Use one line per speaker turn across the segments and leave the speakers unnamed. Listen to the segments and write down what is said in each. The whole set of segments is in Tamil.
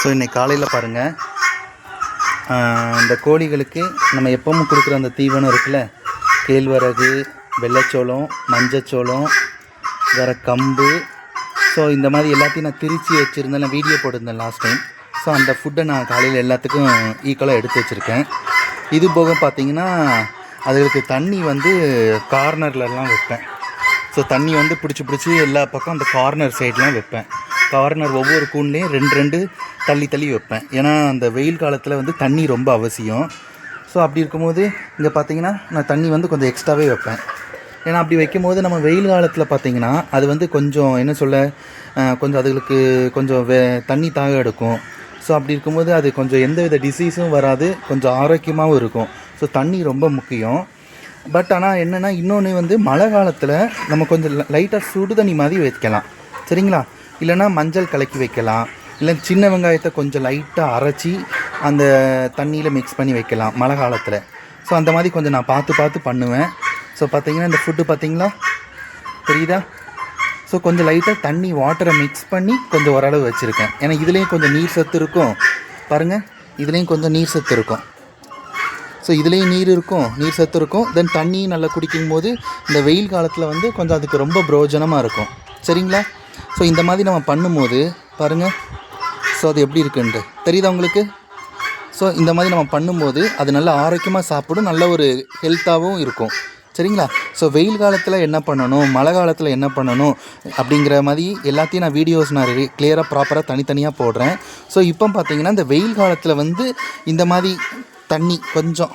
ஸோ இன்றைக்கி காலையில் பாருங்கள் இந்த கோழிகளுக்கு நம்ம எப்பவும் கொடுக்குற அந்த தீவனம் இருக்குல்ல? கேழ்வரகு வெள்ளைச்சோளம் மஞ்சச்சோளம் வேறு கம்பு. ஸோ இந்த மாதிரி எல்லாத்தையும் நான் திரிச்சு வச்சுருந்தேன். நான் வீடியோ போட்டிருந்தேன் லாஸ்ட் டைம் ஸோ அந்த ஃபுட்டை நான் காலையில் எல்லாத்துக்கும் ஈக்குவலாக எடுத்து வச்சுருக்கேன். இது போக பார்த்தீங்கன்னா அதுகளுக்கு தண்ணி வந்து கார்னர்லலாம் வைப்பேன். ஸோ தண்ணி வந்து பிடிச்சி பிடிச்சி எல்லா பக்கம் அந்த கார்னர் சைட்லாம் வைப்பேன். கார்னர் ஒவ்வொரு கூண்லேயும் ரெண்டு ரெண்டு தள்ளி தள்ளி வைப்பேன். ஏன்னா அந்த வெயில் காலத்தில் வந்து தண்ணி ரொம்ப அவசியம். ஸோ அப்படி இருக்கும்போது இங்கே பார்த்தீங்கன்னா நான் தண்ணி வந்து கொஞ்சம் எக்ஸ்ட்ராவே வைப்பேன். ஏன்னா அப்படி வைக்கும்போது நம்ம வெயில் காலத்தில் பார்த்தீங்கன்னா அது வந்து கொஞ்சம் என்ன சொல்ல கொஞ்சம் அதுகளுக்கு கொஞ்சம் வே தண்ணி தாக எடுக்கும். ஸோ அப்படி இருக்கும்போது அது கொஞ்சம் எந்தவித டிசீஸும் வராது கொஞ்சம் ஆரோக்கியமாகவும் இருக்கும். ஸோ தண்ணி ரொம்ப முக்கியம். பட் ஆனால் என்னென்னா இன்னொன்று வந்து மழை காலத்தில் நம்ம கொஞ்சம் லைட்டாக சுடு தண்ணி மாதிரி வைக்கலாம். சரிங்களா? இல்லைன்னா மஞ்சள் கலக்கி வைக்கலாம். இல்லை சின்ன வெங்காயத்தை கொஞ்சம் லைட்டாக அரைச்சி அந்த தண்ணியில் மிக்ஸ் பண்ணி வைக்கலாம் மழை காலத்தில். ஸோ அந்த மாதிரி கொஞ்சம் நான் பார்த்து பார்த்து பண்ணுவேன். ஸோ பார்த்தீங்கன்னா இந்த ஃபுட்டு பார்த்தீங்களா? தெரியுதா? ஸோ கொஞ்சம் லைட்டாக தண்ணி வாட்டரை மிக்ஸ் பண்ணி கொஞ்சம் ஓரளவு வச்சுருக்கேன். ஏன்னா இதுலேயும் கொஞ்சம் நீர் சத்து இருக்கும். பாருங்கள் இதுலேயும் கொஞ்சம் நீர் சத்து இருக்கும். ஸோ இதுலேயும் நீர் இருக்கும் நீர் சத்து இருக்கும். தென் தண்ணியும் நல்லா குடிக்கும்போது இந்த வெயில் காலத்தில் வந்து கொஞ்சம் அதுக்கு ரொம்ப பிரயோஜனமாக இருக்கும். சரிங்களா? ஸோ இந்த மாதிரி நம்ம பண்ணும்போது பாருங்கள் ஸோ அது எப்படி இருக்குன்ட்டு. தெரியுதா உங்களுக்கு? ஸோ இந்த மாதிரி நம்ம பண்ணும்போது அது நல்ல ஆரோக்கியமாக சாப்பிடும் நல்ல ஒரு ஹெல்த்தாகவும் இருக்கும். சரிங்களா? ஸோ வெயில் காலத்தில் என்ன பண்ணணும்? மழை காலத்தில் என்ன பண்ணணும்? அப்படிங்கிற மாதிரி எல்லாத்தையும் நான் வீடியோஸ் நான் கிளியராக ப்ராப்பராக தனித்தனியாக போடுறேன். ஸோ இப்போ பார்த்தீங்கன்னா இந்த வெயில் காலத்தில் வந்து இந்த மாதிரி தண்ணி கொஞ்சம்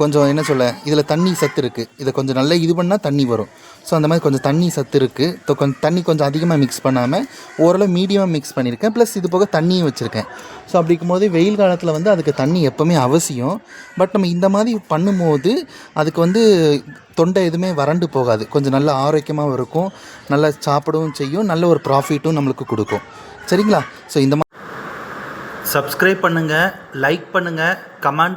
கொஞ்சம் என்ன சொல்ல இதில் தண்ணி சத்து இருக்குது இதை கொஞ்சம் நல்லா இது பண்ணால் தண்ணி வரும். ஸோ அந்த மாதிரி கொஞ்சம் தண்ணி சத்து இருக்குது கொஞ்சம் தண்ணி கொஞ்சம் அதிகமாக மிக்ஸ் பண்ணாமல் ஓரளவு மீடியமாக மிக்ஸ் பண்ணியிருக்கேன். ப்ளஸ் இது போக தண்ணியும் வச்சுருக்கேன். ஸோ அப்படி இருக்கும்போது வெயில் காலத்தில் வந்து அதுக்கு தண்ணி எப்போவுமே அவசியம். பட் நம்ம இந்த மாதிரி பண்ணும்போது அதுக்கு வந்து தொண்டை எதுவுமே வறண்டு போகாது. கொஞ்சம் நல்ல ஆரோக்கியமாகவும் இருக்கும். நல்லா சாப்பிடவும் செய்யும். நல்ல ஒரு ப்ராஃபிட்டும் நம்மளுக்கு கொடுக்கும். சரிங்களா? ஸோ இந்த மாதிரி சப்ஸ்கிரைப் பண்ணுங்கள் லைக் பண்ணுங்கள் கமெண்ட்